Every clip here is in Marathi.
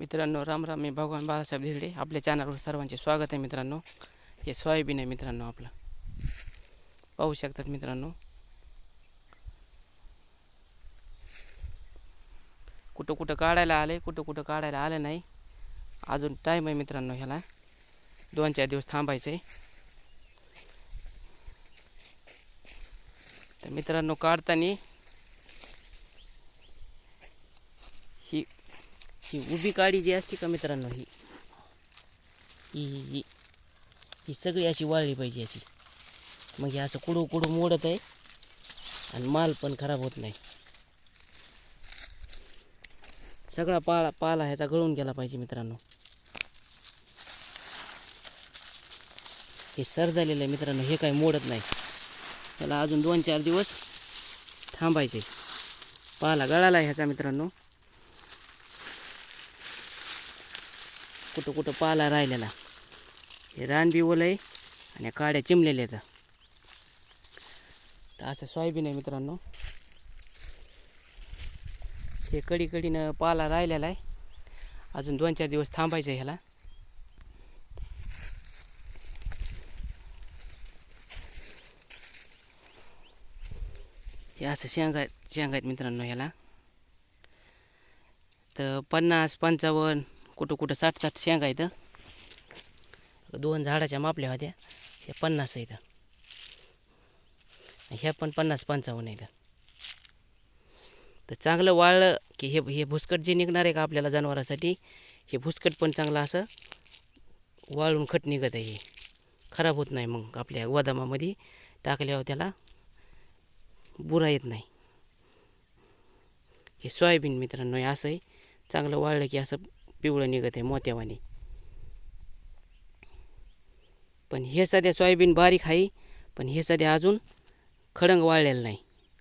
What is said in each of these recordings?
मित्रांनो राम राम मी भगवान बाळासाहेब धिरडे. आपल्या चॅनलवर सर्वांचे स्वागत आहे मित्रांनो. हे सोयाबीन आहे मित्रांनो आपलं. पाहू शकतात मित्रांनो. कुठं कुठं काढायला आले कुठं कुठं काढायला आलं नाही. अजून टाईम आहे मित्रांनो ह्याला. दोन चार दिवस थांबायचं आहे तर मित्रांनो काढताना ही ही उभी काळी जी असते का मित्रांनो ही. ही ही ही. सगळी अशी वाळली पाहिजे अशी. मग हे असं कुडू कुडू मोडत आहे आणि माल पण खराब होत नाही. सगळा पाला पाला ह्याचा गळून गेला पाहिजे मित्रांनो. हे सर झालेलं आहे मित्रांनो हे काही मोडत नाही. त्याला अजून दोन चार दिवस थांबायचे. पाला गळाला आहे ह्याचा मित्रांनो. कुठं कुठं पाला राहिलेला. हे रान बी ओलं आहे आणि काड्या चिमलेल्या आहेत. तर असं सोयाबीन आहे मित्रांनो. हे कडी कडीनं पाला राहिलेला आहे. अजून दोन चार दिवस थांबायचं आहे ह्याला. हे असं शेंगा शेंगा आहेत मित्रांनो ह्याला. तर पन्नास पंचावन्न कुठं कुठं साठ साठ शेंगा आहेत. दोन झाडाच्या मापल्या होत्या. हे पन्नास आहेत. ह्या पण पन्नास पंचावन्न आहेत. तर चांगलं वाळलं की हे हे भुसकट जे निघणार आहे का आपल्याला जनावरासाठी हे भुसकट पण चांगलं असं वाळून खट निघत आहे. हे खराब होत नाही मग आपल्या गोदामामध्ये टाकल्यावर त्याला बुरा येत नाही. हे सोयाबीन मित्रांनो असं आहे. चांगलं वाळलं की असं पिवळं निघत आहे मोत्यावानी. पण हे सध्या सोयाबीन बारीक आहे पण हे सध्या अजून खडंग वाळलेलं नाही.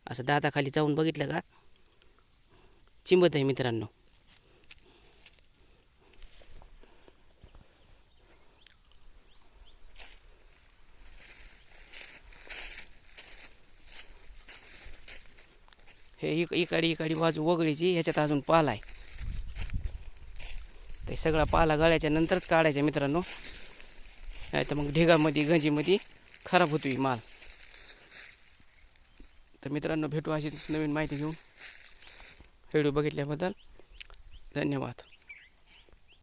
असं दाताखाली जाऊन बघितलं का? चिंबत आहे मित्रांनो. हे इक इकाडी इकाडी बाजू वगळीची ह्याच्यात अजून पाल आहे. ते सगळा पाला गळ्याच्या नंतरच काढायचा मित्रांनो. नाही तर मग ढिगामध्ये गंजीमध्ये खराब होतो माल. तर मित्रांनो भेटू अशी नवीन माहिती घेऊन. व्हिडिओ बघितल्याबद्दल धन्यवाद.